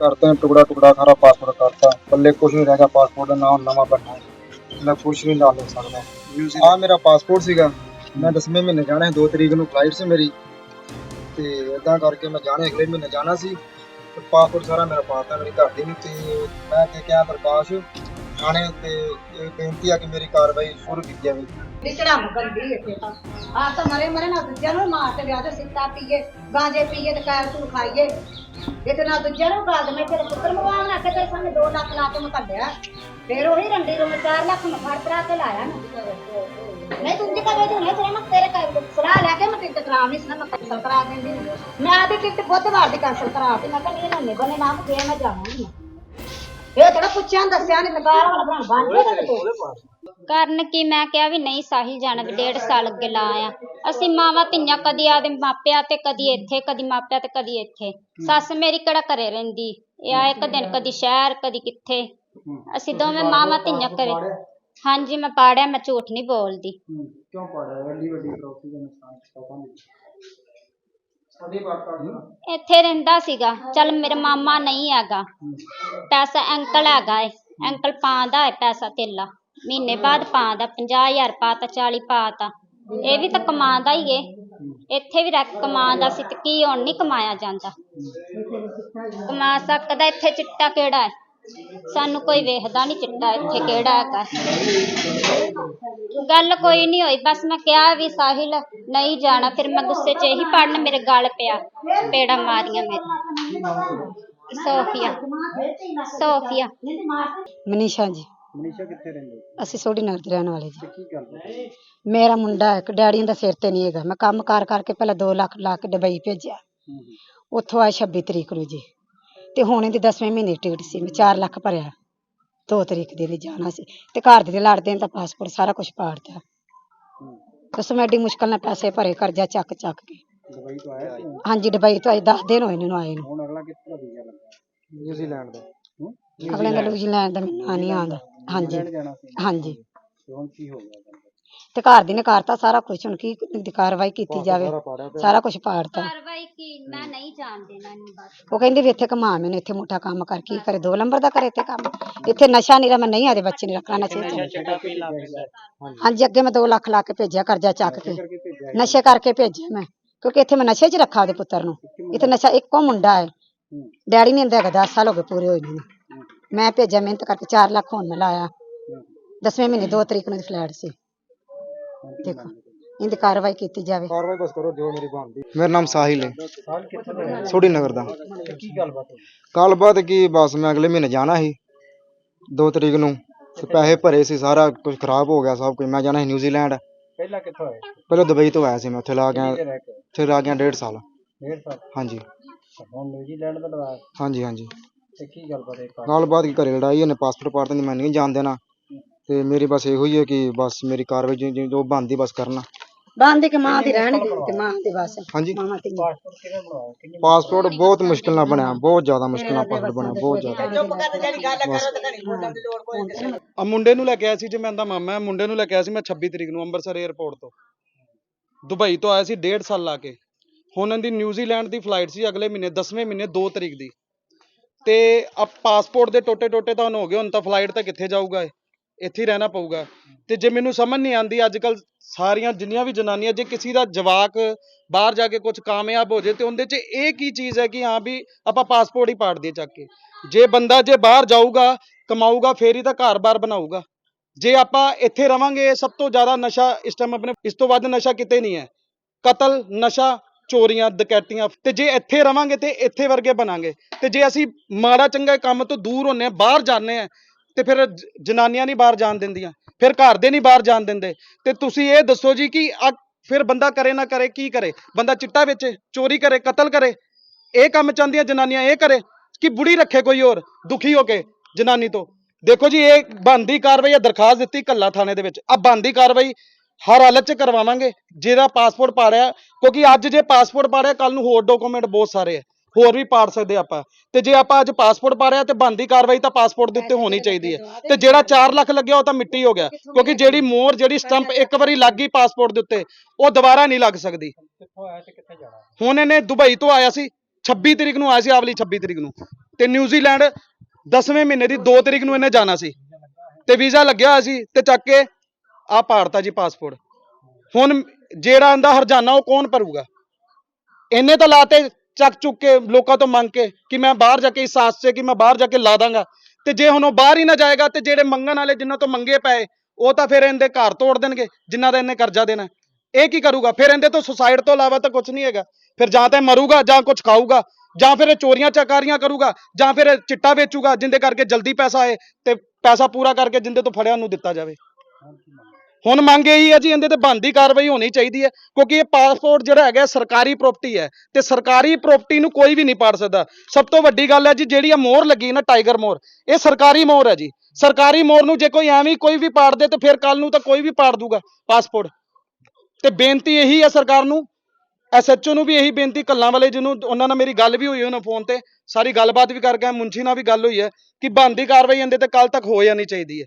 ਕਰਤੇ ਟੁਕੜਾ ਟੁਕੜਾ ਸਾਰਾ ਪਾਸਪੋਰਟ ਕਰਤਾ। ਪੱਲੇ ਕੁਝ ਨਹੀਂ ਰਹਿ ਗਿਆ ਪਾਸਪੋਰਟ ਦਾ ਨਾਮ ਨਵਾਂ ਬਣਨਾ। ਮੈਂ ਕੁਝ ਨਹੀਂ ਲਾ ਲੈ ਸਕਦਾ। ਆ ਮੇਰਾ ਪਾਸਪੋਰਟ ਸੀਗਾ। ਮੈਂ 10ਵੇਂ ਮਹੀਨੇ ਜਾਣਾ ਹੈ 2 ਤਰੀਕ ਨੂੰ ਫਲਾਈਟ ਸੀ ਮੇਰੀ। ਤੇ ਇਦਾਂ ਕਰਕੇ ਮੈਂ ਜਾਣੇ ਅਗਲੇ ਮਹੀਨੇ ਜਾਣਾ ਸੀ। ਪਾਸਪੋਰਟ ਸਾਰਾ ਮੇਰਾ ਪਾਤਾ ਮੇਰੀ ਘਰ ਦੀ ਨੂੰ ਤੇ ਮੈਂ ਤੇ ਕਿਹਾ ਪ੍ਰਕਾਸ਼ ਥਾਣੇ ਤੇ ਇਹ ਬੇਨਤੀ ਆ ਕਿ ਮੇਰੀ ਕਾਰਵਾਈ ਸ਼ੁਰੂ ਕੀਤੀ ਜਾਵੇ। ਵਿਚੜਾ ਗੰਦੀ ਇੱਥੇ ਤਾਂ। ਆ ਤਾਂ ਮਰੇ ਮਰੇ ਨਾ ਦੂਜਿਆਂ ਨੂੰ ਮਾਰ ਤੇ ਵਿਆਹ ਤੇ ਸਿੱਟਾ ਪੀਏ, ਗਾਂਜੇ ਪੀਏ ਤੇ ਕਾਇਰ ਤੂੰ ਖਾਈਏ। ਇਹ ਨਾ ਦੂਜਿਆਂ ਨੂੰ ਕਾਗ ਮੈਂ ਤੇਰੇ ਪੁੱਤਰ ਮਵਾਉਣ ਆ ਕੇ ਤੇਰੇ ਸਾਹਮਣੇ 2 ਲੱਖ ਲਾ ਕੇ ਮੈਂ ਕੱਢਿਆ ਫਿਰ ਉਹੀ ਰੰਡੀ ਨੂੰ 4 ਲੱਖ ਮੈਂ ਫੜ ਫੜਾ ਕੇ ਲਾਇਆ ਨਾ। ਨਹੀਂ ਤੂੰ ਜੀ ਕਦੇ ਤੂੰ ਤੇਰੇ ਮੈਂ ਤੇਰੇ ਕਾਇਰ ਸਲਾਹ ਲੈ ਕੇ ਮੈਂ ਟਿਕਟ ਕਰਾ ਨਹੀਂ ਸੀ ਮੈਂ ਕੈਂਸਲ ਕਰਾ ਦਿੰਦੀ ਮੈਂ ਆਦੀ ਟਿਕਟ ਬੁੱਧਵਾਰ ਦੀ ਕੈਂਸਲ ਕਰਾ ਦਿੱਤੀ, ਮੈਂ ਕਹਿੰਦੀ ਇਹਨਾਂ ਨੇ ਬਨੇ ਨਾਮ ਤੇ ਮੈਂ ਜਾਵਾਂਗੀ? ਇਹ ਥੋੜਾ ਪੁੱਛਿਆ ਨੀ ਦੱਸਿਆ ਨਹੀਂ ਲਗਾਇਆ ਵਾਲਾ ਬਣ ਬਣ ਗਿਆ ਤੇ ਕਰਨ ਕੀ ਮੈਂ ਕਿਹਾ ਵੀ ਨਹੀਂ ਸਾਹਿਲ ਜਾਣਾ ਵੀ ਡੇਢ ਸਾਲ ਅੱਗੇ ਲਾ ਆ ਅਸੀਂ ਮਾਵਾਂ ਧੀਆਂ ਕਦੀ ਆਦੇ ਮਾਪਿਆਂ ਤੇ ਕਦੀ ਇੱਥੇ ਕਦੀ ਮਾਪਿਆਂ ਤੇ ਕਦੀ ਇੱਥੇ। ਸੱਸ ਮੇਰੀ ਕਿਹੜਾ ਘਰੇ ਰਹਿੰਦੀ? ਇਹ ਆ ਇੱਕ ਦਿਨ ਕਦੀ ਸ਼ਹਿਰ ਕਦੀ ਕਿੱਥੇ। ਅਸੀਂ ਦੋਵੇਂ ਮਾਵਾਂ ਧੀਆਂ ਘਰੇ। ਹਾਂਜੀ ਮੈਂ ਪਾੜਿਆ ਮੈਂ ਝੂਠ ਨਹੀਂ ਬੋਲਦੀ। ਕਿਉਂ ਵੱਡੀ ਵੱਡੀ ਟਰੋਫੀ ਦਾ ਨੁਕਸਾਨ ਇੱਥੇ ਰਹਿੰਦਾ ਸੀਗਾ। ਚੱਲ ਮੇਰਾ ਮਾਮਾ ਨਹੀਂ ਹੈਗਾ। ਪੈਸਾ ਅੰਕਲ ਹੈਗਾ ਏ। ਅੰਕਲ ਪਾਉਂਦਾ ਹੈ ਪੈਸਾ ਧੇਲਾ ਮਹੀਨੇ ਬਾਅਦ ਪਾਉਂਦਾ 50000 ਪਾਤਾ 40 ਪਾਤਾ ਇਹ ਵੀ ਤਾਂ ਕਮਾਉਂਦਾ ਹੀ ਏ। ਇੱਥੇ ਵੀ ਰੱਖ ਕਮਾਉਂਦਾ ਸੀ ਤੇ ਕੀ ਹੁਣ ਨਹੀਂ ਕਮਾਇਆ ਜਾਂਦਾ। ਕਮਾ ਸਕਦਾ ਇੱਥੇ ਚਿੱਟਾ ਕਿਹੜਾ ਹੈ ਸਾਨੂੰ ਕੋਈ ਵੇਖਦਾ ਨਹੀਂ ਚਿੱਟਾ ਇੱਥੇ ਕਿਹੜਾ ਹੈਗਾ। ਗੱਲ ਕੋਈ ਨਹੀਂ ਹੋਈ ਬਸ ਮੈਂ ਕਿਹਾ ਵੀ ਸਾਹਿਲ ਨਹੀਂ ਜਾਣਾ ਫਿਰ ਮੈਂ ਗੁੱਸੇ 'ਚ ਇਹੀ ਪੜਨ ਮੇਰੇ ਗਲ ਪਿਆ ਪੇੜਾ ਮਾਰੀਆਂ ਮੇਰੇ। Sophia Sophia. ਮਨੀਸ਼ਾ ਜੀ। ਮਨੀਸ਼ਾ ਕਿੱਥੇ ਰਹਿੰਦੇ? ਅਸੀਂ ਸੋਢੀ ਨਗਰ ਦੇ ਰਹਿਣ ਵਾਲੇ ਜੀ। ਕੀ ਗੱਲ ਮੇਰਾ ਮੁੰਡਾ ਇੱਕ ਡੈਡੀ ਦਾ ਸਿਰ ਤੇ ਨਹੀਂ ਹੈਗਾ। ਮੈਂ ਕੰਮ ਕਾਰ ਕਰਕੇ ਪਹਿਲਾਂ 2 ਲੱਖ ਲਾ ਕੇ ਦੁਬਈ ਭੇਜਿਆ। ਉੱਥੋਂ ਆਏ 26 ਤਰੀਕ ਨੂੰ ਜੀ। ਤੇ ਹੁਣ ਇਹਦੀ 10ਵੇਂ ਮਹੀਨੇ ਦੀ ਟਿਕਟ ਸੀ। ਮੈਂ 4 ਲੱਖ ਭਰਿਆ। 2 ਤਰੀਕ ਦੇ ਲਈ ਜਾਣਾ ਸੀ। ਤੇ ਘਰ ਦੇ ਲੜਦੇ ਨੇ ਤਾਂ ਪਾਸਪੋਰਟ ਸਾਰਾ ਕੁਝ ਪਾੜਤਾ ਦੱਸੋ ਮੈਂ ਐਡੀ ਮੁਸ਼ਕਲ ਨਾਲ ਪੈਸੇ ਭਰੇ ਕਰਜ਼ਾ ਚੱਕ ਚੱਕ ਕੇ। ਦੁਬਈ ਤੋਂ ਆਇਆ ਸੀ? ਹਾਂਜੀ ਦੁਬਈ ਤੋਂ ਅੱਜ 10 ਦਿਨ ਹੋਏ ਨੇ ਇਹਨੂੰ ਆਏ ਨੂੰ। ਹੁਣ ਅਗਲਾ ਕਿੱਥੋਂ ਦਾ ਵੀਜ਼ਾ ਲੱਗਾ? ਨਿਊਜ਼ੀਲੈਂਡ ਦਾ। ਹੂੰ? ਅਗਲੇ ਦਾ ਨਿਊਜ਼ੀਲੈਂਡ ਦਾ ਮੈਨੂੰ ਨਾਂ ਨਹੀਂ ਆਉਂਦਾ। ਹਾਂਜੀ। ਨਿਊਜ਼ੀਲੈਂਡ ਜਾਣਾ ਸੀ। ਹਾਂਜੀ। ਤੇ ਹੁਣ ਕੀ ਹੋ ਗਿਆ? ਤੇ ਘਰ ਦੀ ਨੇ ਕਰਤਾ ਸਾਰਾ ਕੁਝ ਹੁਣ ਕੀ ਦੀ ਕਾਰਵਾਈ ਕੀਤੀ ਜਾਵੇ ਸਾਰਾ ਕੁਝ ਪਾੜਤਾ ਕਾਰਵਾਈ ਕੀ ਮੈਂ ਨਹੀਂ ਜਾਣ ਦੇਣਾ ਇਹਨੂੰ ਬਸ। ਉਹ ਕਹਿੰਦੇ ਵੀ ਇੱਥੇ ਕਮਾ ਮੈਨੂੰ ਇੱਥੇ ਮੋਟਾ ਕੰਮ ਕਰ ਕੀ ਕਰੇ ਦੋ ਨੰਬਰ ਦਾ ਕਰੇ ਇੱਥੇ ਕੰਮ। ਇੱਥੇ ਨਸ਼ਾ ਨਹੀਂ ਮੈਂ ਨਹੀਂ ਆਦੇ ਬੱਚੇ ਨੇ ਰੱਖਣਾ ਨਸ਼ੇ ਚ ਹਾਂਜੀ। ਅੱਗੇ ਮੈਂ 2 ਲੱਖ ਲਾ ਕੇ ਭੇਜਿਆ ਕਰਜ਼ਾ ਚੱਕ ਕੇ। ਨਸ਼ੇ ਕਰਕੇ ਭੇਜਿਆ। ਮੈਂ ਕਿਉਂਕਿ ਇੱਥੇ ਮੈਂ ਨਸ਼ੇ 'ਚ ਰੱਖਾ ਉਹਦੇ ਪੁੱਤਰ ਨੂੰ। ਇੱਥੇ ਨਸ਼ਾ ਇੱਕੋ ਮੁੰਡਾ ਹੈ। ਡੈਡੀ ਹੁੰਦਾ ਹੈਗਾ 10 ਸਾਲ ਹੋ ਗਏ ਪੂਰੇ ਹੋਏ ਨੂੰ। ਮੈਂ ਭੇਜਿਆ ਮਿਹਨਤ ਕਰਕੇ 4 ਲੱਖ ਹੁਣ ਮੈਂ ਲਾਇਆ। ਦਸਵੇਂ ਮਹੀਨੇ 2 ਤਰੀਕ ਨੂੰ ਫਲੈਟ ਸੀ। ਦੇਖੋ ਇਹਦੀ ਕਾਰਵਾਈ ਕੀਤੀ ਜਾਵੇ। ਕਾਰਵਾਈ ਬਸ ਕਰੋ ਜੋ ਮੇਰੀ ਬਣਦੀ ਮੇਰਾ ਨਾਮ ਸਾਹਿਲ ਹੈ। ਸੋਢੀ ਨਗਰ ਦਾ। ਕੀ ਗੱਲਬਾਤ ਗੱਲਬਾਤ ਕੀ ਬਸ ਮੈਂ ਅਗਲੇ ਮਹੀਨੇ ਜਾਣਾ ਸੀ। 2 ਤਰੀਕ ਨੂੰ ਤੇ ਪੈਸੇ ਭਰੇ ਸੀ ਸਾਰਾ ਕੁਝ ਖਰਾਬ ਹੋ ਗਿਆ ਸਭ ਕੁਝ ਮੈਂ ਜਾਣਾ ਸੀ ਨਿਊਜ਼ੀਲੈਂਡ। ਪਹਿਲਾਂ ਕਿੱਥੋਂ ਆਏ? ਪਹਿਲਾਂ ਦੁਬਈ ਤੋਂ ਆਇਆ ਸੀ ਮੈਂ ਉੱਥੇ ਲਾ ਗਿਆ ਉੱਥੇ ਲਾ ਗਿਆ ਡੇਢ ਸਾਲ। ਡੇਢ ਸਾਲ? ਹਾਂਜੀ। ਹੁਣ ਨਿਊਜ਼ੀਲੈਂਡ ਦਾ ਲਵਾਇਆ? ਹਾਂਜੀ ਹਾਂਜੀ। ਤੇ ਕੀ ਗੱਲਬਾਤ ਹੈ ਗੱਲਬਾਤ ਕੀ ਘਰੇ ਲੜਾਈ ਉਹਨੇ ਪਾਸਪੋਰਟ ਪਾੜ ਦਿੰਦੀ ਮੈਂ ਨਹੀਂ ਜਾਣ ਦੇਣਾ। ਤੇ ਮੇਰੀ ਬਸ ਇਹੋ ਹੀ ਹੈ ਕਿ ਬਸ ਮੇਰੀ ਕਾਰਵਾਈ ਜੋ- ਜੋ ਜੋ ਬਣਦੀ ਬਸ ਕਰਨਾ। ਬੰਦ ਕੇ ਮਾਂ ਦੀ ਰਹਿਣ ਦੀ ਤੇ ਮਾਂ ਦੀ ਬਸ। ਹਾਂਜੀ। ਮਾਂ ਤੇ ਪਾਸਪੋਰਟ ਬਹੁਤ ਮੁਸ਼ਕਿਲ ਨਾਲ ਬਣਿਆ ਬਹੁਤ ਜ਼ਿਆਦਾ ਮੁਸ਼ਕਿਲ ਨਾਲ ਪਾਸਪੋਰਟ ਬਣਿਆ ਬਹੁਤ ਜ਼ਿਆਦਾ। ਆ ਮੁੰਡੇ ਨੂੰ ਲੈ ਕੇ ਆਇਆ ਸੀ ਜੇ ਮੈਂ ਦਾ ਮਾਮਾ ਹੈ ਮੁੰਡੇ ਨੂੰ ਲੈ ਕੇ ਆਇਆ ਸੀ ਮੈਂ 26 ਤਰੀਕ ਨੂੰ ਅੰਮ੍ਰਿਤਸਰ 에ਅਰਪੋਰਟ ਤੋਂ। ਦੁਬਈ ਤੋਂ ਆਇਆ ਸੀ ਡੇਢ ਸਾਲ ਲਾ ਕੇ। ਹੁਣ ਇਹਦੀ ਨਿਊਜ਼ੀਲੈਂਡ ਦੀ ਫਲਾਈਟ ਸੀ ਅਗਲੇ ਮਹੀਨੇ 10ਵੇਂ ਮਹੀਨੇ 2 ਤਰੀਕ ਦੀ। ਤੇ ਆ ਪਾਸਪੋਰਟ ਦੇ ਟੋਟੇ ਟੋਟੇ ਤਾਂ ਹੁਣ ਹੋ ਗਏ ਹੁਣ ਤਾਂ ਫਲਾਈਟ ਤਾਂ ਕਿੱਥੇ ਜਾਊਗਾ ਇਹ? ਇੱਥੇ ਹੀ ਰਹਿਣਾ ਪਊਗਾ। ਤੇ ਜੇ ਮੈਨੂੰ ਸਮਝ ਨਹੀਂ ਆਂਦੀ ਅੱਜ ਕੱਲ ਸਾਰੀਆਂ ਜਿੰਨੀਆਂ ਵੀ ਜਨਾਨੀਆਂ, ਜੇ ਕਿਸੇ ਦਾ ਜਵਾਕ ਬਾਹਰ ਜਾ ਕੇ ਕੁਝ ਕਾਮਯਾਬ ਹੋ ਜੇ ਤੇ ਉਹਦੇ 'ਚ ਇਹ ਕੀ ਚੀਜ਼ ਹੈ ਕਿ ਹਾਂ ਵੀ ਆਪਾਂ ਪਾਸਪੋਰਟ ਹੀ ਪਾੜ ਦਈਏ ਚੱਕ ਕੇ। ਜੇ ਬੰਦਾ ਜੇ ਬਾਹਰ ਜਾਊਗਾ, ਕਮਾਊਗਾ, ਫੇਰ ਹੀ ਤਾਂ ਘਰ-ਬਾਰ ਬਣਾਊਗਾ। ਜੇ ਆਪਾਂ ਇੱਥੇ ਰਵਾਂਗੇ, ਸਭ ਤੋਂ ਜ਼ਿਆਦਾ ਨਸ਼ਾ ਇਸ ਟਾਈਮ ਆਪਣੇ, ਇਸ ਤੋਂ ਵੱਧ ਨਸ਼ਾ ਕਿਤੇ ਨਹੀਂ ਹੈ। ਕਤਲ, ਨਸ਼ਾ, ਚੋਰੀਆਂ, ਡਕੈਤੀਆਂ, ਤੇ ਜੇ ਇੱਥੇ ਰਵਾਂਗੇ ਤੇ ਇੱਥੇ ਵਰਗੇ ਬਣਾਂਗੇ। ਤੇ ਜੇ ਅਸੀਂ ਮਾੜਾ ਚੰਗਾ ਕੰਮ ਤੋਂ ਦੂਰ ਹੁੰਨੇ ਆ ਬਾਹਰ ਜਾਂਦੇ ਆ ਤੇ ਫਿਰ ਜਨਾਨੀਆਂ ਨਹੀਂ ਬਾਹਰ ਜਾਣ ਦਿੰਦੀਆਂ, ਫਿਰ ਘਰ ਦੇ ਨਹੀਂ ਬਾਹਰ ਜਾਣ ਦਿੰਦੇ। ਤੇ ਤੁਸੀਂ ਇਹ ਦੱਸੋ ਜੀ ਕਿ ਫਿਰ ਬੰਦਾ ਕਰੇ ਨਾ ਕਰੇ, ਕੀ ਕਰੇ? ਬੰਦਾ ਚਿੱਟਾ ਵੇਚੇ, ਚੋਰੀ ਕਰੇ, ਕਤਲ ਕਰੇ, ਇਹ ਕੰਮ ਚਾਹੁੰਦੀਆਂ ਜਨਾਨੀਆਂ ਇਹ ਕਰੇ ਕਿ ਬੁੜੀ ਰੱਖੇ ਕੋਈ ਹੋਰ, ਦੁਖੀ ਹੋ ਕੇ ਜਨਾਨੀ ਤੋਂ। ਦੇਖੋ ਜੀ, ਇਹ ਬੰਦੀ ਕਾਰਵਾਈ ਆ, ਦਰਖਾਸਤ ਦਿੱਤੀ ਕੱਲਾ ਥਾਣੇ ਦੇ ਵਿੱਚ। ਆ ਬੰਦੀ ਕਾਰਵਾਈ ਹਰ ਹਾਲਤ 'ਚ ਕਰਵਾਵਾਂਗੇ। ਜਿਹਦਾ ਪਾਸਪੋਰਟ ਪਾ ਰਿਹਾ ਕਿਉਂਕਿ ਅੱਜ ਜੇ ਪਾਸਪੋਰਟ ਪਾ ਰਿਹਾ ਕੱਲ ਨੂੰ ਹੋਰ ਡਾਕੂਮੈਂਟ ਬਹੁਤ ਸਾਰੇ ਆ। ਹੋਰ ਵੀ ਪਾੜ ਸਕਦੇ ਆਪਾਂ। ਤੇ ਜੇ ਆਪਾਂ ਅੱਜ ਪਾਸਪੋਰਟ ਪਾੜਿਆ ਤੇ ਬੰਦੀ ਕਾਰਵਾਈ ਤਾਂ ਪਾਸਪੋਰਟ ਦੇ ਉੱਤੇ ਹੋਣੀ ਚਾਹੀਦੀ ਹੈ। ਤੇ ਜਿਹੜਾ 4 ਲੱਖ ਲੱਗਿਆ ਉਹ ਤਾਂ ਮਿੱਟੀ ਹੋ ਗਿਆ। ਕਿਉਂਕਿ ਜਿਹੜੀ ਮੋਹਰ ਜਿਹੜੀ ਸਟੰਪ ਇੱਕ ਵਾਰੀ ਲੱਗ ਗਈ ਪਾਸਪੋਰਟ ਦੇ ਉੱਤੇ ਉਹ ਦੁਬਾਰਾ ਨਹੀਂ ਲੱਗ ਸਕਦੀ। ਹੁਣ ਇਹਨੇ ਦੁਬਈ ਤੋਂ ਆਇਆ ਸੀ 26 ਤਰੀਕ ਨੂੰ ਆਇਆ ਸੀ ਆਵਲੀ 26 ਤਰੀਕ ਨੂੰ। ਤੇ ਨਿਊਜ਼ੀਲੈਂਡ 10ਵੇਂ ਮਹੀਨੇ ਦੀ 2 ਤਰੀਕ ਨੂੰ ਇਹਨੇ ਜਾਣਾ ਸੀ। ਤੇ ਵੀਜ਼ਾ ਲੱਗਿਆ ਹੋਇਆ ਸੀ ਤੇ ਚੱਕ ਕੇ ਆ ਪਾੜਤਾ ਜੀ ਪਾਸਪੋਰਟ ਹੁਣ ਜਿਹੜਾ ਇਹਦਾ ਹਰਜਾਨਾ ਉਹ ਕੌਣ ਭਰੂਗਾ? ਇਹਨੇ ਤਾਂ ਲਾਤੇ ਚੱਕ ਚੁੱਕ ਕੇ ਲੋਕਾਂ ਤੋਂ ਮੰਗ ਕੇ ਕਿ ਮੈਂ ਬਾਹਰ ਜਾ ਕੇ ਇਸ ਆਸ 'ਚ ਕਿ ਮੈਂ ਬਾਹਰ ਜਾ ਕੇ ਲਾ ਦਾਂਗਾ। ਤੇ ਜੇ ਹੁਣ ਉਹ ਬਾਹਰ ਹੀ ਨਾ ਜਾਏਗਾ ਤੇ ਜਿਹੜੇ ਮੰਗਣ ਵਾਲੇ ਜਿਨ੍ਹਾਂ ਤੋਂ ਮੰਗੇ ਪਏ, ਉਹ ਤਾਂ ਫਿਰ ਇਹਦੇ ਘਰ ਤੋੜ ਦੇਣਗੇ, ਜਿਨ੍ਹਾਂ ਦਾ ਇਹਨੇ ਕਰਜ਼ਾ ਦੇਣਾ। ਇਹ ਕੀ ਕਰੂਗਾ? ਫਿਰ ਇਹਦੇ ਤੋਂ ਸੁਸਾਇਡ ਤੋਂ ਇਲਾਵਾ ਤਾਂ ਕੁਝ ਨਹੀਂ ਹੈਗਾ। ਫਿਰ ਜਾਂ ਤਾਂ ਮਰੂਗਾ ਜਾਂ ਕੁਝ ਖਾਊਗਾ, ਜਾਂ ਫਿਰ ਇਹ ਚੋਰੀਆਂ ਚਕਾਰੀਆਂ ਕਰੂਗਾ, ਜਾਂ ਫਿਰ ਚਿੱਟਾ ਵੇਚੂਗਾ, ਜਿੰਦੇ ਕਰਕੇ ਜਲਦੀ ਪੈਸਾ ਆਏ ਤੇ ਪੈਸਾ ਪੂਰਾ ਕਰਕੇ ਜਿੰਦੇ ਤੋਂ ਫੜਿਆ ਉਹਨੂੰ ਦਿੱਤਾ ਜਾਵੇ। ਹੁਣ ਮੰਗ ਇਹੀ ਹੈ ਜੀ, ਇਹਦੇ ਤੇ ਬਣਦੀ ਕਾਰਵਾਈ ਹੋਣੀ ਚਾਹੀਦੀ ਹੈ, ਕਿਉਂਕਿ ਇਹ ਪਾਸਪੋਰਟ ਜਿਹੜਾ ਹੈਗਾ ਸਰਕਾਰੀ ਪ੍ਰਾਪਰਟੀ ਹੈ ਤੇ ਸਰਕਾਰੀ ਪ੍ਰਾਪਰਟੀ ਨੂੰ ਕੋਈ ਵੀ ਨਹੀਂ ਪਾੜ ਸਕਦਾ। ਸਭ ਤੋਂ ਵੱਡੀ ਗੱਲ ਹੈ ਜੀ, ਜਿਹੜੀ ਆ ਮੋਹਰ ਲੱਗੀ ਨਾ, ਟਾਈਗਰ ਮੋਹਰ, ਇਹ ਸਰਕਾਰੀ ਮੋਹਰ ਹੈ ਜੀ। ਸਰਕਾਰੀ ਮੋਹਰ ਨੂੰ ਜੇ ਕੋਈ ਐਵੇਂ ਕੋਈ ਵੀ ਪਾੜ ਦੇ ਤੇ ਫਿਰ ਕੱਲ ਨੂੰ ਤਾਂ ਕੋਈ ਵੀ ਪਾੜ ਦੂਗਾ ਪਾਸਪੋਰਟ ਤੇ ਬੇਨਤੀ ਇਹੀ ਹੈ ਸਰਕਾਰ ਨੂੰ ਐਸਐਚਓ ਨੂੰ ਵੀ ਇਹੀ ਬੇਨਤੀ, ਕੱਲਾਂ ਵਾਲੇ ਜਿਹਨੂੰ, ਉਹਨਾਂ ਨਾਲ ਮੇਰੀ ਗੱਲ ਵੀ ਹੋਈ ਉਹਨਾਂ ਫੋਨ ਤੇ, ਸਾਰੀ ਗੱਲਬਾਤ ਵੀ ਕਰ ਗਿਆ ਮੁੰਸ਼ੀ ਨਾਲ ਵੀ ਗੱਲ ਹੋਈ ਹੈ, ਕਿ ਬਣਦੀ ਕਾਰਵਾਈ ਇਹਦੇ ਤੇ ਕੱਲ ਤੱਕ ਹੋ ਜਾਣੀ ਚਾਹੀਦੀ ਹੈ।